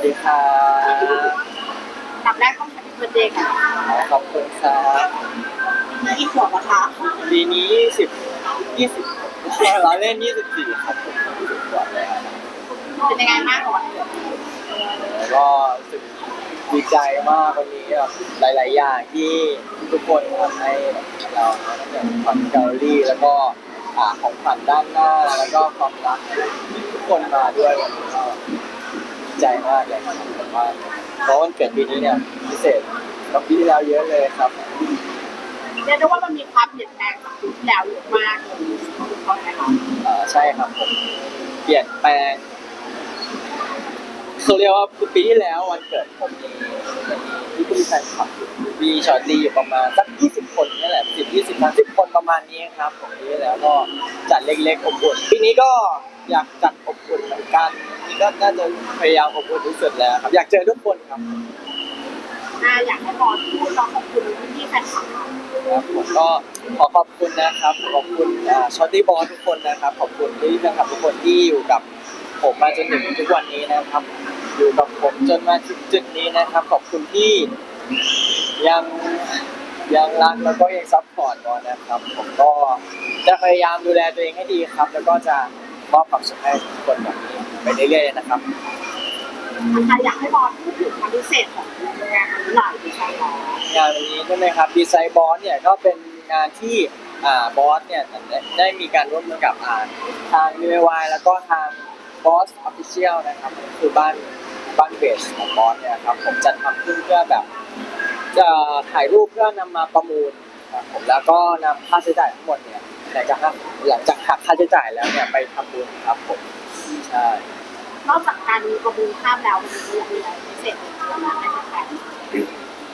สดีครับดับแรกต้องแฮปปี้เบิร์ดเดย์กันขอบคุณครับมีกี่ขวบอะคะปีนี้สิบยี่สิบเราเล่นยี่สิบสี่ครับผมสิบกว่าแล้วเป็นยังไงบ้างกับวันเกิดแล้วก็รู้สึกดีใจมากวันนี้แบบหลาย ๆ อย่างที่ทุกคนทำให้เราตั้งแต่ฝันแกลเลอรี่แล้วก็อ่าของขวัญด้านหน้า แล้วก็ความรักทุกคนมาด้วยวันนี้ก็ดี ใจมากเลยครับผมว่าเพราะวันเกิดปีนี้เนี่ยพิเศษกว่าปีที่แล้วเยอะเลยครับเรียกได้ว่ามันมีความเปลี่ยนแปลงจากปีที่แล้วเยอะมากเลยตอนไหนคะเอ่อใช่ครับผมเปลี่ยนแปลงเขาเรียกว่าปีที่แล้ววันเกิดผมมีมีพี่แฟนคลับมีชอตตีอยู่ประมาณสัก20 คนนี่แหละ10 20 30คนประมาณนี้ครับผมปีที่แล้วก็จัดเล็กๆอบอุ่นปีนี้ก็อยากจัดอบอุ่นเหมือนกัน ก็น่าจะพยายามอบอุ่นที่สุดแล้วครับอยากเจอทุกคนครับ อ่าอยากให้บอลพูดเราขอบคุณพี่แฟนคลับเราครับผมก็ขอขอบคุณนะครับ ขอบคุณช็อตตี้บอลทุกคนนะครับ ขอบคุณที่นะครับทุกคนที่อยู่กับผมมาจนถึงทุกวันนี้นะครับ อยู่กับผมจนมาถึงจุดนี้นะครับ ขอบคุณที่ยังยังรักแล้วก็ยังซัพพอร์ตบอลนะครับ ผมก็จะพยายามดูแลตัวเองให้ดีครับ แล้วก็จะ มอบความสุขให้ทุกคนแบบนี้ไปเรื่อยๆนะครับนะคะอยากให้บอลพูดถึงความพิเศษของงานนี้หน่อยดีไหมคะงานวันนี้ใช่ไหมครับดีไซน์บอสเนี่ยก็เป็นงานที่อ่าบอสเนี่ยได้ได้มีการร่วมมือกับอ่าทาง u ว y แล้วก็ทางบอสออฟฟิเชียลนะครับคือบ้านบ้านเบสของบอสเนี่ยครับผมจัดทำขึ้นเพื่อแบบ จะถ่ายรูปเพื่อนำมาประมูลครับผมแล้วก็นำค่าใช้จ่ายทั้งหมดเนี่ย หลังจากหักหลังจากหักค่าใช้จ่ายแล้วเนี่ยไปทำบุญครับผมใช่นอกจากการมีประมูลภาพแล้วมันมีอะไรพิเศษในตัวงานให้แฟน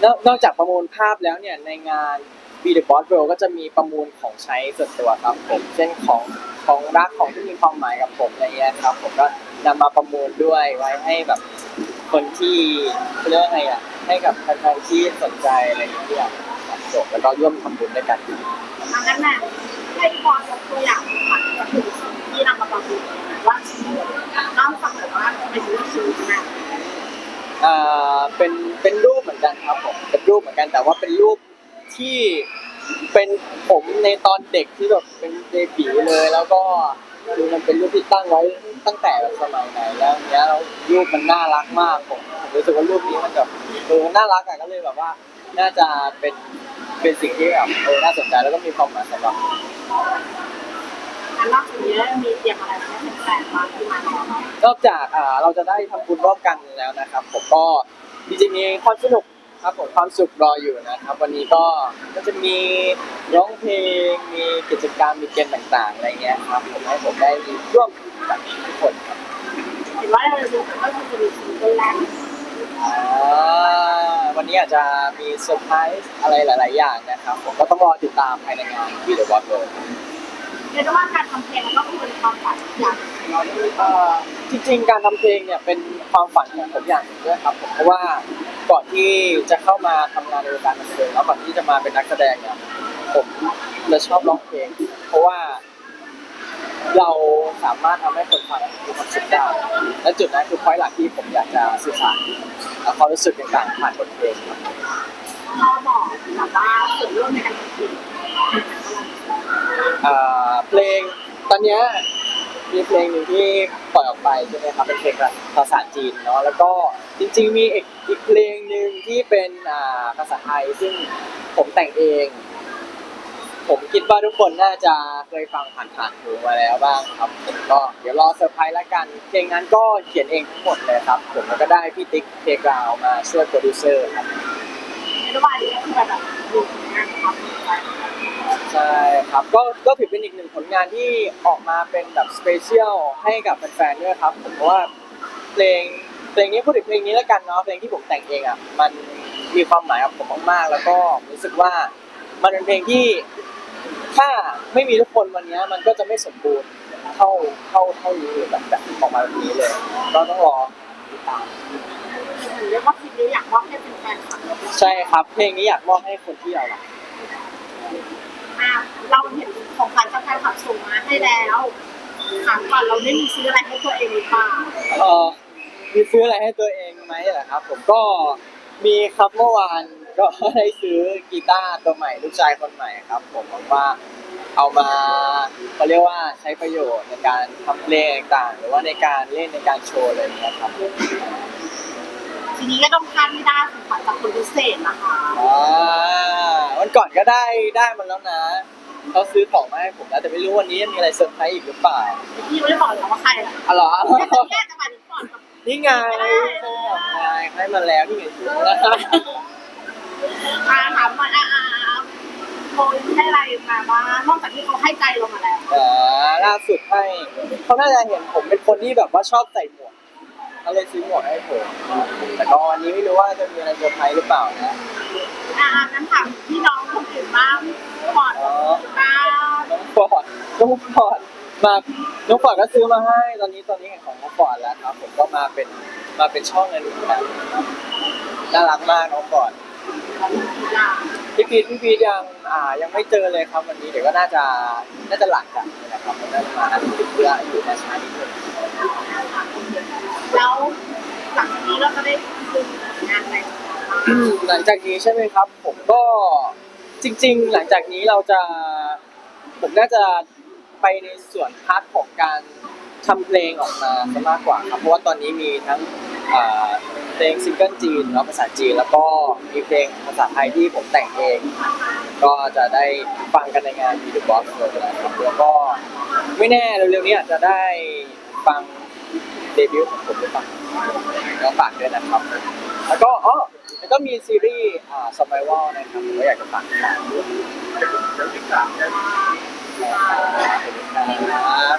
นอกนอกจากประมูลภาพแล้วเนี่ยในงาน Be the Boss World ก็จะมีประมูลของใช้ส่วนตัวครับผมเช่นของของรักของที่มีความหมายกับผมอะไรเงี้ยครับ ผมก็นำมาประมูลด้วยไว้ให้แบบคนที่เขาเรียกว่าไงอะให้กับใครๆที่สนใจอะไรอย่างเงี้ยที่อยาก จบแล้วก็ร่วมทำบุญด้วยกันดังนั้นนะให้บอยกตัวอย่างถือสิ่งที่นำมาประมูลว่าเล่าฟังหน่อยว่าทำไมถึงเลือกชื่อมอ่าเป็นเป็นรูปเหมือนกันครับผมเป็นรูปเหมือนกันแต่ว่าเป็นรูปที่เป็นผมในตอนเด็กที่แบบเป็นเบบีเลย แล้วก็คือมันเป็นรูปที่ตั้งไว้ตั้งแต่แบบสมัยไหนแล้วเนี้ยแล้วรูปมันน่ารักมากผมผมรู้สึกว่ารูปนี้มันแบบเออน่ารักอะก็เลยแบบว่า น่าจะเป็น เป็นสิ่งที่แบบเออน่าสนใจแล้วก็มีความหมายสำหรับผมอันนอกจากนี้มีเตรียมอะไรมาให้แฟนๆบ้างที่มาแล้วนอกจากอ่าเราจะได้ทำบุญร่วมกันแล้วนะครับ ผมก็จริงๆมีความสนุกครับผมความสุขรออยู่นะครับ วันนี้ก็ก็จะมีร้องเพลงมีกิจกรรมมีเกมต่างๆอะไรเงี้ยครับผมให้ผมได้มีร่วมกับทุกคนครับเห็นว่าเราดูก็คือจะมีซิงเกิลแรก อ่า วันนี้อาจจะมีเซอร์ไพรส์อะไรหลาย ๆ อย่างนะครับ ผมก็ต้องรอติดตามภายในงานที่เดอะวอตเลยเรียกได้ว่าการทำเพลงมันก็คือเป็นความฝันอย่างหนึ่งของเราเลยเอ่อจริง ๆ การทำเพลงเนี่ยเป็นความฝันของผมอย่างหนึ่งด้วยครับผมเพราะว่าก่อนที่จะเข้ามาทำงานในวงการบันเทิงแล้วก่อนที่จะมาเป็นนักแสดงเนี่ยผมจะชอบร้องเพลง เพราะว่า เราสามารถทำให้คนฟังมีความสุขได้และ จุดนั้นคือพอยหลักที่ผมอยากจะสื่อสารความรู้สึกต่างๆผ่านบทเพลงครับพ่อบอกแบบว่าส่วนร่วมในการทำเพลงอ่าเพลงตอนเนี้ยมีเพลงหนึ่งที่ปล่อยออกไปใช่ไหมครับเป็นเพลงภาษาจีนเนาะแล้วก็จริง ๆ มีอีกอีกเพลงหนึ่งที่เป็นอ่าภาษาไทยซึ่งผมแต่งเอง ผมคิดว่าทุกคนน่าจะเคยฟังผ่านๆหูมาแล้วบ้างครับผมก็เดี๋ยวรอเซอร์ไพรส์ละกันเพลงนั้นก็เขียนเองทั้งหมดเลยครับ ผมแล้วก็ได้พี่ติ๊กเพกราวมาช่วยโปรดิวเซอร์ครับเรียกได้ว่างนี้ก็คือแบบดูงานความใช่ครับก็ก็ถือเป็นอีกหนึ่งผลงานที่ออกมาเป็นแบบสเปเชียลให้กับแฟนๆด้วยครับ ผมว่าเพลงเพลงนี้พูดถึงเพลงนี้แล้วกันเนาะเพลงที่ผมแต่งเองอะมันมีความหมายกับผมมากๆ แล้วก็รู้สึกว่ามันเป็นเพลงที่ ถ้าไม่มีทุกคนวันนี้มันก็จะไม่สมบูรณ์เท่าเท่าเท่านี้แบบแบบออกมาแบบนี้เลยก็ต้องรอติดตามเรียกว่าคลิปนี้อยากมอบให้เป็นแฟนคลับใช่ครับ เพลงนี้อยากมอบให้คนที่เรารักอ่าเราเห็นของขวัญจากแฟนคลับส่งมาให้แล้วถามก่อนเราได้มีซื้ออะไรให้ตัวเองหรือเปล่าเออมีซื้ออะไรให้ตัวเองไหมเหรอครับ ผมก็มีครับเมื่อวาน ก็ได้ซื้อกีตาร์ตัวใหม่ลูกชายคนใหม่ครับ ผมหวังว่าเอามาเขาเรียกว่าใช้ประโยชน์ในการทำเพลงต่างๆหรือว่าในการเล่นในการโชว์อะไรอย่างเงี้ยครับทีนี้ก็ต้องพลาดไม่ได้ของขวัญจากคนพิเศษนะคะอ่าวันก่อนก็ได้ได้มาแล้วนะเขาซื้อของมาให้ผมแล้วแต่ไม่รู้วันนี้มีอะไรเซอร์ไพรส์อีกหรือเปล่าพี่ไม่ได้บอกเลยว่าใครอะอ๋อเหรอแค่จะมาถึงก่อนกับนี่ไงไงให้มาแล้วนี่ไงซื้อแล้ว อาถามมาอาอาโมยให้อะไร มาบ้างนอกจากที่เขาให้ใจเรามาแล้วอ่าล่าสุดให้เขาน่าจะเห็นผมเป็นคนที่แบบว่าชอบใส่หมวกเขาเลยซื้อหมวกให้ผมแต่ก็วันนี้ไม่รู้ว่าจะมีอะไรเซอร์ไพรส์หรือเปล่านะอางั้นถามพี่น้องคนอื่นบ้างก่อนอ๋อมาน้องฟอร์ดน้องฟอร์ดมาน้องฟอร์ดก็ซื้อมาให้ตอนนี้ตอนนี้เห็นของน้องฟอร์ดแล้วครับผมก็มาเป็นมาเป็นช่องอันนี้นะน่ารักมากน้องฟอร์ด พี่พีทพี่พีทยังอ่ายังไม่เจอเลยครับวันนี้เดี๋ยวก็น่าจะน่าจะหลังจากนี้นะครับผมน่าจะมาเพื่ออยู่มาช้านิดนึงแล้วหลังจากนี้เราก็ได้ดูงานแต่งหลังจากนี้ใช่ไหมครับ ผมก็จริง ๆ หลังจากนี้เราจะผมน่าจะไปในส่วนพาร์ทของการทำเพลงออกมาซะมากกว่าครับเพราะว่าตอนนี้มีทั้งอ่า เพลงซิงเกิลจีนเนาะภาษาจีนแล้วก็มีเพลงภาษาไทยที่ผมแต่งเอง ก็จะได้ฟังกันในงาน v ี d บ o อ x เลยนะครับแล้วก็ไม่แน่เร็วๆนี้อาจจะได้ฟังเดบิวต์ของผมด้วยฟังก็ฝากด้วยนะครับ แล้วก็อ๋อแล้วก็มีซีรีส์อ่า survival นะครับผมก็อยากจะฝากติดตามด้วยเดี๋ยวที่สามเนี่ยครับ